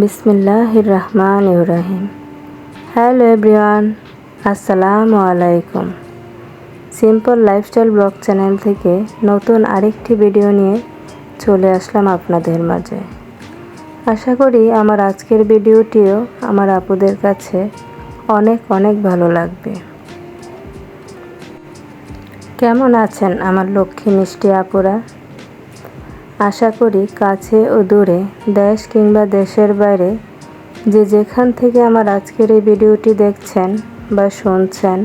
বিসমিল্লাহ Rahman Ibrahim hello everyone, আসসালামু আলাইকুম। সিম্পল লাইফস্টাইল ব্লগ চ্যানেল থেকে নতুন আরেকটি ভিডিও নিয়ে চলে আসলাম আপনাদের মাঝে। আশা করি আমার আজকের ভিডিওটিও আমার আপুদের কাছে অনেক অনেক ভালো লাগবে। কেমন আছেন আমার লক্ষ্মী মিষ্টি আপুরা? আশা করি কাছে ও দূরে, দেশ কিংবা দেশের বাইরে, যে যেখান থেকে আমার আজকের এই ভিডিওটি দেখছেন বা শুনছেন,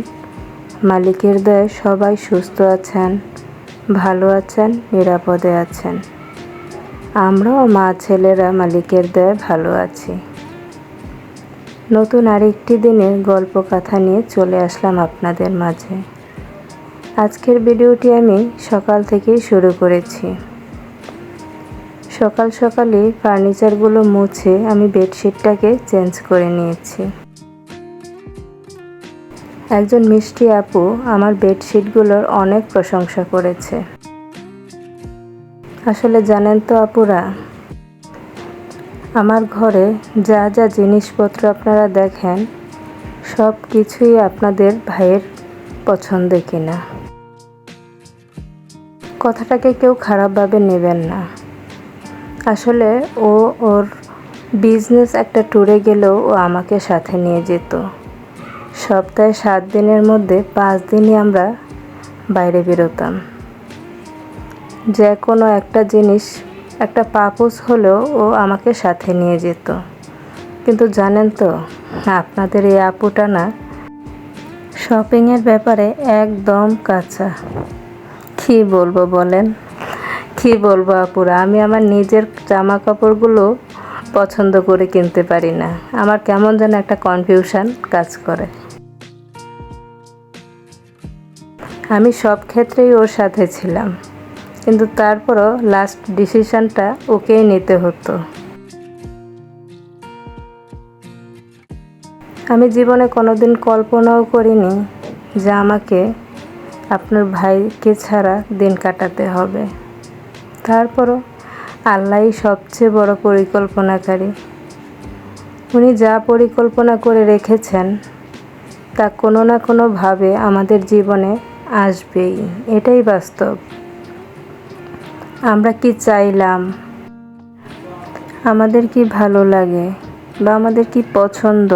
মালিকের দয়ে সবাই সুস্থ আছেন, ভালো আছেন, নিরাপদে আছেন। আমরাও মা ছেলেরা মালিকের দয়ে ভালো আছি। নতুন আরেকটি দিনের গল্প কথা নিয়ে চলে আসলাম আপনাদের মাঝে। আজকের ভিডিওটি আমি সকাল থেকেই শুরু করেছি। সকাল সকালে ফার্নিচারগুলো মুছে আমি বেডশিটটাকে চেঞ্জ করে নিয়েছি। একজন মিষ্টি আপু আমার বেডশিটগুলোর অনেক প্রশংসা করেছে। আসলে জানেন তো আপুরা, আমার ঘরে যা যা জিনিসপত্র আপনারা দেখেন, সব কিছুই আপনাদের ভাইয়ের পছন্দে কিনা। কথাটাকে কেউ খারাপভাবে নেবেন না। আসলে ও ওর বিজনেস একটা ট্যুরে গেলেও ও আমাকে সাথে নিয়ে যেত। সপ্তাহে সাত দিনের মধ্যে পাঁচ দিনই আমরা বাইরে বেরোতাম। যে কোনো একটা জিনিস, একটা পাপোস হলেও ও আমাকে সাথে নিয়ে যেত। কিন্তু জানেন তো, আপনাদের এই আপুটা না শপিংয়ের ব্যাপারে একদম কাঁচা। কী বলব বলেন? কি বলব আপুরা? আমি আমার নিজের জামা কাপড়গুলো পছন্দ করে কিনতে পারি না। আমার কেমন যেন একটা কনফিউশন কাজ করে। আমি সব ক্ষেত্রেই ওর সাথে ছিলাম। কিন্তু তারপরও লাস্ট ডিসিশনটা ওকেই নিতে হতো। আমি জীবনে কোনোদিন কল্পনাও করিনি যে আমাকে আপনার ভাইকে ছাড়া দিন কাটাতে হবে। তারপরও আল্লাহই সবচেয়ে বড় পরিকল্পনাকারী। উনি যা পরিকল্পনা করে রেখেছেন, তা কোনো না কোনোভাবে আমাদের জীবনে আসবেই। এটাই বাস্তব। আমরা কি চাইলাম? আমাদের কি ভালো লাগে বা আমাদের কি পছন্দ?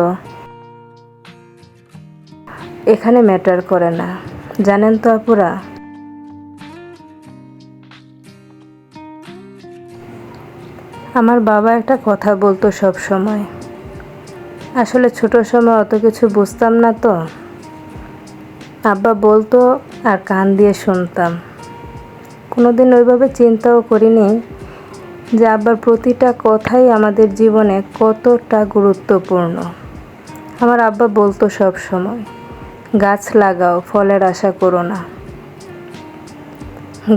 এখানে ম্যাটার করে না। জানেন তো আপুরা আমার বাবা একটা কথা বলতো সব সময়। আসলে ছোট সময় অত কিছু বুঝতাম না তো। আব্বা বলতো আর কান দিয়ে শুনতাম। কোনোদিন ওইভাবে চিন্তাও করিনি যে আব্বার প্রতিটা কথাই আমাদের জীবনে কতটা গুরুত্বপূর্ণ। আমার আব্বা বলতো সব সময়, গাছ লাগাও, ফলের আশা করো না।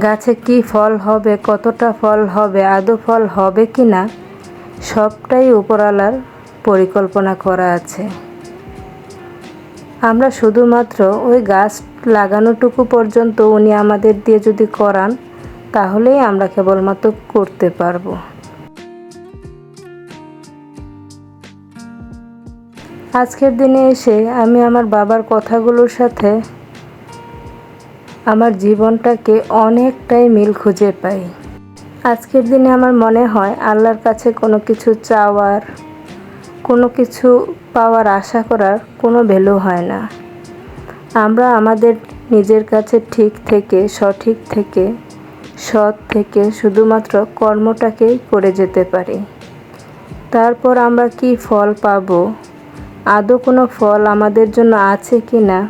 গাছে কি ফল হবে, কতটা ফল হবে, আদৌ ফল হবে কি না, সবটাই উপরালার পরিকল্পনা করা আছে। আমরা শুধুমাত্র ওই গাছ লাগানোটুকু পর্যন্ত উনি আমাদের দিয়ে যদি করান, তাহলেই আমরা কেবলমাত্র করতে পারব। আজকের দিনে এসে আমি আমার বাবার কথাগুলোর সাথে আমার জীবনটাকে অনেকটাই মিল খুঁজে পাই। আজকের দিনে আমার মনে হয় আল্লাহর কাছে কোনো কিছু চাওয়ার, কোনো কিছু পাওয়ার আশা করার কোনো ভ্যালু হয় না। আমরা আমাদের নিজের কাছে ঠিক থেকে, সঠিক থেকে, সৎ থেকে শুধুমাত্র কর্মটাকেই করে যেতে পারি। তারপর আমরা কি ফল পাব? আদৌ কোনো ফল আমাদের জন্য আছে কি না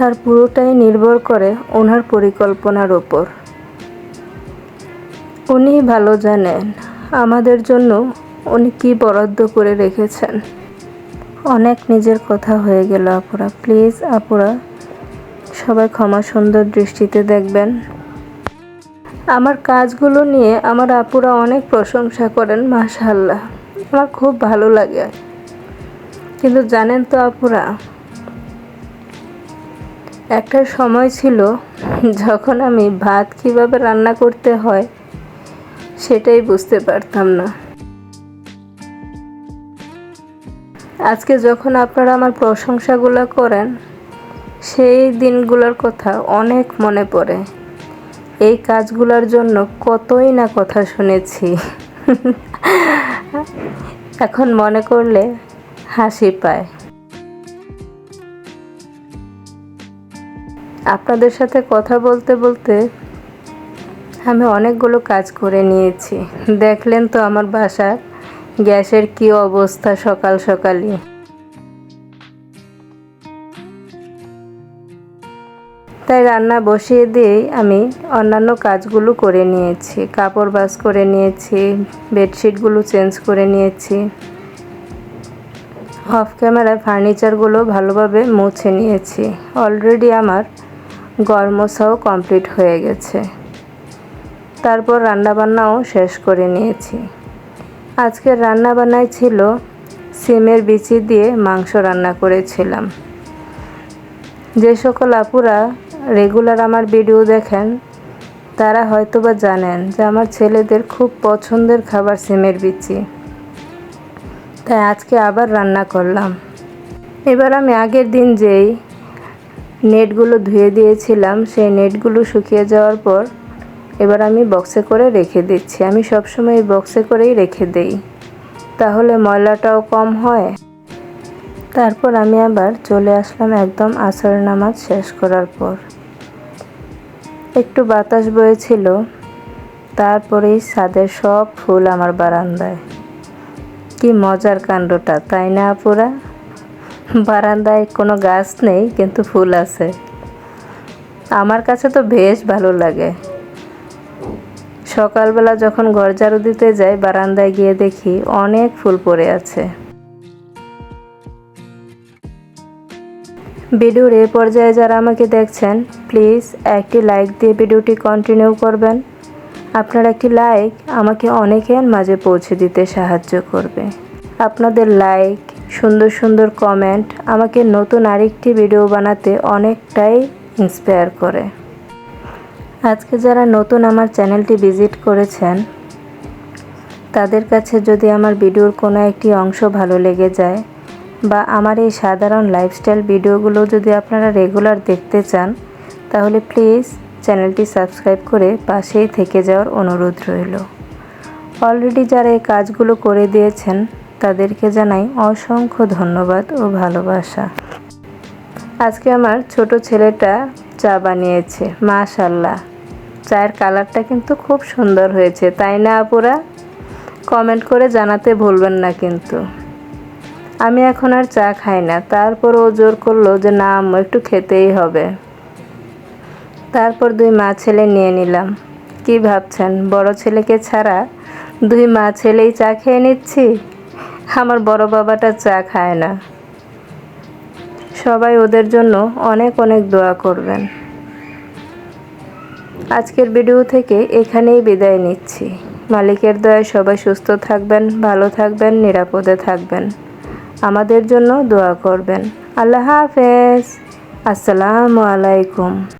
তার পুরোটাই নির্ভর করে ওনার পরিকল্পনার ওপর। উনি ভালো জানেন আমাদের জন্য উনি কি বরাদ্দ করে রেখেছেন। অনেক নিজের কথা হয়ে গেল আপুরা। প্লিজ আপুরা, সবাই ক্ষমা সুন্দর দৃষ্টিতে দেখবেন। আমার কাজগুলো নিয়ে আমার আপুরা অনেক প্রশংসা করেন মাশাল্লাহ আমার খুব ভালো লাগে। কিন্তু জানেন তো আপুরা একটা সময় ছিল যখন আমি ভাত কীভাবে রান্না করতে হয় সেটাই বুঝতে পারতাম না। আজকে যখন আপনারা আমার প্রশংসাগুলো করেন, সেই দিনগুলোর কথা অনেক মনে পড়ে। এই কাজগুলোর জন্য কতই না কথা শুনেছি। এখন মনে করলে হাসি পায়। আপনাদের সাথে কথা বলতে বলতে আমি অনেকগুলো কাজ করে নিয়েছি। দেখলেন তো আমার বাসার গ্যাসের কি অবস্থা সকাল সকালই। তাই রান্না বসিয়ে দিয়েই আমি অন্যান্য কাজগুলো করে নিয়েছি। কাপড় বাস করে নিয়েছি, বেডশিটগুলো চেঞ্জ করে নিয়েছি। অফ ক্যামেরায় ফার্নিচারগুলো ভালোভাবে মুছে নিয়েছি। অলরেডি আমার গরমোছাও কমপ্লিট হয়ে গেছে। তারপর রান্নাবান্নাও শেষ করে নিয়েছি। আজকের রান্নাবান্নায় ছিল সিমের বিচি দিয়ে মাংস রান্না করেছিলাম। যে সকল আপুরা রেগুলার আমার ভিডিও দেখেন, তারা হয়তো বা জানেন যে আমার ছেলেদের খুব পছন্দের খাবার সিমের বিচি। তাই আজকে আবার রান্না করলাম। এবার আমি আগের দিন যেই নেটগুলো ধুয়ে দিয়েছিলাম, সেই নেটগুলো শুকিয়ে যাওয়ার পর এবার আমি বক্সে করে রেখে দিচ্ছি। আমি সবসময় বক্সে করেই রেখে দেই। তাহলে ময়লাটাও কম হয়। তারপর আমি আবার চলে আসলাম একদম আসর নামাজ শেষ করার পর। একটু বাতাস বয়েছিল, তারপরেই ছাদের সব ফুল আমার বারান্দায়। কি মজার কাণ্ডটা, তাই না আপুরা? বারান্দায় কোনো গাছ নেই, কিন্তু ফুল আছে। আমার কাছে তো বেশ ভালো লাগে। সকালবেলা যখন ঘর ঝাড়ু দিতে যাই, বারান্দায় গিয়ে দেখি অনেক ফুল পড়ে আছে। ভিডিওর এ পর্যায়ে যারা আমাকে দেখছেন, প্লিজ একটি লাইক দিয়ে ভিডিওটি কন্টিনিউ করবেন। আপনার একটি লাইক আমাকে অনেকের মাঝে পৌঁছে দিতে সাহায্য করবে। আপনাদের লাইক সুন্দর সুন্দর কমেন্ট আমাকে নতুন আরেকটি ভিডিও বানাতে অনেকটাই ইন্সপায়ার করে। আজকে যারা নতুন আমার চ্যানেলটি ভিজিট করেছেন, তাদের কাছে যদি আমার ভিডিওর কোনো একটি অংশ ভালো লেগে যায় বা আমার এই সাধারণ লাইফস্টাইল ভিডিওগুলো যদি আপনারা রেগুলার দেখতে চান, তাহলে প্লিজ চ্যানেলটি সাবস্ক্রাইব করে পাশেই থেকে যাওয়ার অনুরোধ রইল। অলরেডি যারা এই কাজগুলো করে দিয়েছেন তাদেরকে জানাই অসংখ্য ধন্যবাদ ও ভালোবাসা। আজকে আমার ছোট ছেলেটা চা বানিয়েছে, মাশাল্লাহ। চায়ের কালারটা কিন্তু খুব সুন্দর হয়েছে, তাই না আপুরা? কমেন্ট করে জানাতে ভুলবেন না কিন্তু। আমি এখন আর চা খাই না, তারপর ও জোর করল যে না আম্মু, একটু খেতেই হবে। তারপর দুই মা ছেলে নিয়ে নিলাম। কি ভাবছেন? বড় ছেলেকে ছাড়া দুই মা ছেলেই চা খেয়ে নিচ্ছি? আমার বড় বাবাটা চা খায় না। সবাই ওদের জন্য অনেক অনেক দোয়া করবেন। আজকের ভিডিও থেকে এখানেই বিদায় নিচ্ছি। মালিকের দয়ায় সবাই সুস্থ থাকবেন, ভালো থাকবেন, নিরাপদে থাকবেন। আমাদের জন্য দোয়া করবেন। আল্লাহ হাফেজ। আসসালামু আলাইকুম।